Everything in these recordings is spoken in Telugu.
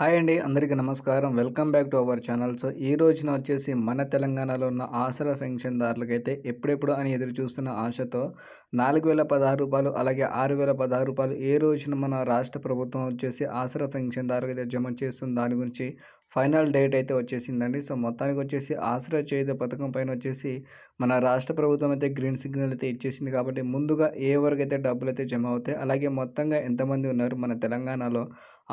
హాయ్ అండి అందరికీ నమస్కారం. Welcome back to our channel. So ఈ రోజున వచ్చేసి మన తెలంగాణలో ఉన్న ఆసరా పెన్షన్దారులకైతే ఎప్పుడెప్పుడు అని ఎదురు చూస్తున్న ఆశతో నాలుగు వేల పదహారు రూపాయలు అలాగే ఆరు వేల పదహారు రూపాయలు ఏ రోజున మన రాష్ట్ర ప్రభుత్వం వచ్చేసి ఆసరా పెన్షన్దారులకైతే జమ చేస్తుంది దాని గురించి ఫైనల్ డేట్ అయితే వచ్చేసిందండి. సో మొత్తానికి వచ్చేసి ఆసరా చేయుత పథకం పైన వచ్చేసి మన రాష్ట్ర ప్రభుత్వం అయితే గ్రీన్ సిగ్నల్ అయితే ఇచ్చేసింది కాబట్టి ముందుగా ఏ వరకు అయితే డబ్బులు అయితే జమ అవుతాయి అలాగే మొత్తంగా ఎంతమంది ఉన్నారు మన తెలంగాణలో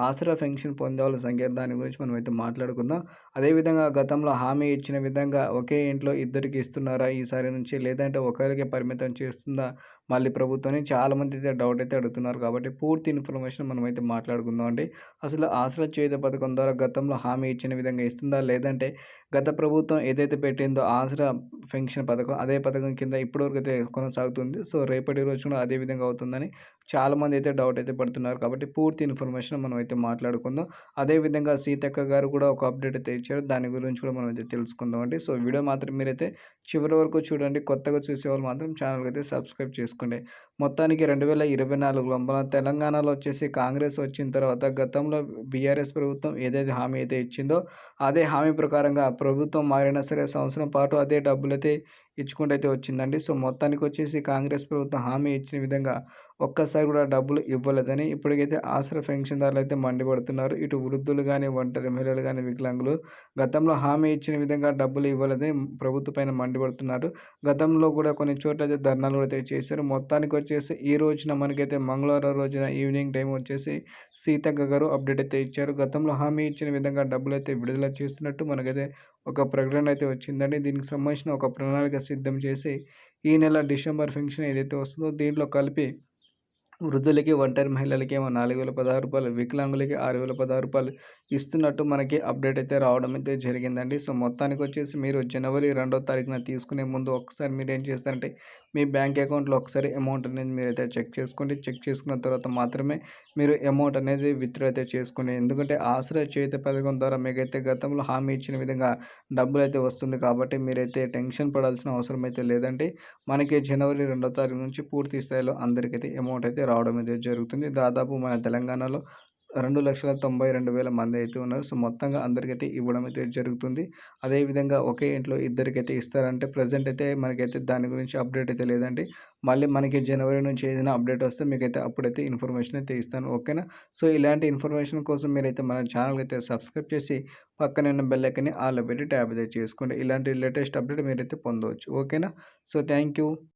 ఆసరా పెన్షన్ పొందే వాళ్ళ సంఖ్య దాని గురించి మనం అయితే మాట్లాడుకుందాం. అదేవిధంగా గతంలో హామీ ఇచ్చిన విధంగా ఒకే ఇంట్లో ఇద్దరికి ఇస్తున్నారా ఈసారి నుంచి లేదంటే ఒకరికే పరిమితం చేస్తుందా? మళ్ళీ ప్రభుత్వాన్ని చాలామంది అయితే డౌట్ అయితే అడుగుతున్నారు కాబట్టి పూర్తి ఇన్ఫర్మేషన్ మనం అయితే మాట్లాడుకుందాం అండి అసలు ఆసరా చేత పథకం ద్వారా గతంలో హామీ ఇచ్చిన విధంగా ఇస్తుందా? లేదంటే గత ప్రభుత్వం ఏదైతే పెట్టిందో ఆసరా పెన్షన్ పథకం అదే పథకం కింద ఇప్పటివరకు అయితే కొనసాగుతుంది. సో రేపటి రోజు కూడా అదే విధంగా అవుతుందని చాలామంది అయితే డౌట్ అయితే పడుతున్నారు. కాబట్టి పూర్తి ఇన్ఫర్మేషన్ మనం అయితే మాట్లాడుకుందాం. అదేవిధంగా సీతక్క గారు కూడా ఒక అప్డేట్ అయితే ఇచ్చారు. దాని గురించి కూడా మనం అయితే తెలుసుకుందాం అండి. సో వీడియో మాత్రం మీరైతే చివరి వరకు చూడండి. కొత్తగా చూసే వాళ్ళు మాత్రం ఛానల్కి అయితే సబ్స్క్రైబ్ చేసుకోండి. మొత్తానికి రెండు వేల ఇరవై నాలుగులో మన తెలంగాణలో వచ్చేసి కాంగ్రెస్ వచ్చిన తర్వాత గతంలో బీఆర్ఎస్ ప్రభుత్వం ఏదైతే హామీ అయితే ఇచ్చిందో అదే హామీ ప్రకారంగా ప్రభుత్వం మారినా సరే సంవత్సరం పాటు అదే డబ్బులు ఇచ్చుకుంటూ అయితే వచ్చిందండి. సో మొత్తానికి వచ్చేసి కాంగ్రెస్ ప్రభుత్వం హామీ ఇచ్చిన విధంగా ఒక్కసారి కూడా డబ్బులు ఇవ్వలేదని ఇప్పటికైతే ఆసరా పెన్షన్దారులు అయితే మండిపడుతున్నారు. ఇటు వృద్ధులు కానీ ఒంటరి మహిళలు కానీ వికలాంగులు గతంలో హామీ ఇచ్చిన విధంగా డబ్బులు ఇవ్వలేదని ప్రభుత్వ పైన మండిపడుతున్నారు. గతంలో కూడా కొన్ని చోట్ల అయితే ధర్నాలు అయితే చేశారు. మొత్తానికి వచ్చేసి ఈ రోజున మనకైతే మంగళవారం రోజున ఈవినింగ్ టైం వచ్చేసి సీతక్క గారు అప్డేట్ అయితే ఇచ్చారు. గతంలో హామీ ఇచ్చిన విధంగా డబ్బులు అయితే విడుదల చేస్తున్నట్టు మనకైతే ఒక ప్రకటన అయితే వచ్చిందండి. దీనికి సంబంధించిన ఒక ప్రణాళిక సిద్ధం చేసి ఈ నెల డిసెంబర్ ఫంక్షన్ ఏదైతే వస్తుందో దీంట్లో కలిపి వృద్ధులకి ఒంటరి మహిళలకి ఏమో నాలుగు వేల పదహారు రూపాయలు వికలాంగులకి ఆరు వేల పదహారు రూపాయలు ఇస్తున్నట్టు మనకి అప్డేట్ అయితే రావడం అయితే జరిగిందండి. సో మొత్తానికి వచ్చేసి మీరు జనవరి రెండో తారీఖున తీసుకునే ముందు ఒకసారి మీరు ఏం చేస్తారంటే మీ బ్యాంక్ అకౌంట్లో ఒకసారి అమౌంట్ అనేది మీరు అయితే చెక్ చేసుకోండి. చెక్ చేసుకున్న తర్వాత మాత్రమే మీరు అమౌంట్ అనేది విత్డ్రా అయితే చేసుకోండి. ఎందుకంటే ఆశ్రయ చేతి పథకం ద్వారా మీకైతే గతంలో హామీ ఇచ్చిన విధంగా డబ్బులు అయితే వస్తుంది కాబట్టి మీరైతే టెన్షన్ పడాల్సిన అవసరం అయితే లేదండి. మనకి జనవరి రెండో తారీఖు నుంచి పూర్తి స్థాయిలో అందరికైతే అమౌంట్ అయితే రావడం అయితే జరుగుతుంది. దాదాపు మన తెలంగాణలో రెండు లక్షల తొంభై రెండు వేల మంది అయితే ఉన్నారు. సో మొత్తంగా అందరికైతే ఇవ్వడం అయితే జరుగుతుంది. అదేవిధంగా ఒకే ఇంట్లో ఇద్దరికైతే ఇస్తారంటే ప్రజెంట్ అయితే మనకైతే దాని గురించి అప్డేట్ అయితే లేదండి. మళ్ళీ మనకి జనవరి నుంచి ఏదైనా అప్డేట్ వస్తే మీకైతే అప్పుడైతే ఇన్ఫర్మేషన్ అయితే ఇస్తాను. ఓకేనా? సో ఇలాంటి ఇన్ఫర్మేషన్ కోసం మీరైతే మన ఛానల్ అయితే సబ్స్క్రైబ్ చేసి పక్కన ఉన్న బెల్ ఆల్ పెట్టి ట్యాబ్ అయితే చేసుకోండి. ఇలాంటి లేటెస్ట్ అప్డేట్ మీరైతే పొందవచ్చు. ఓకేనా? So thank you.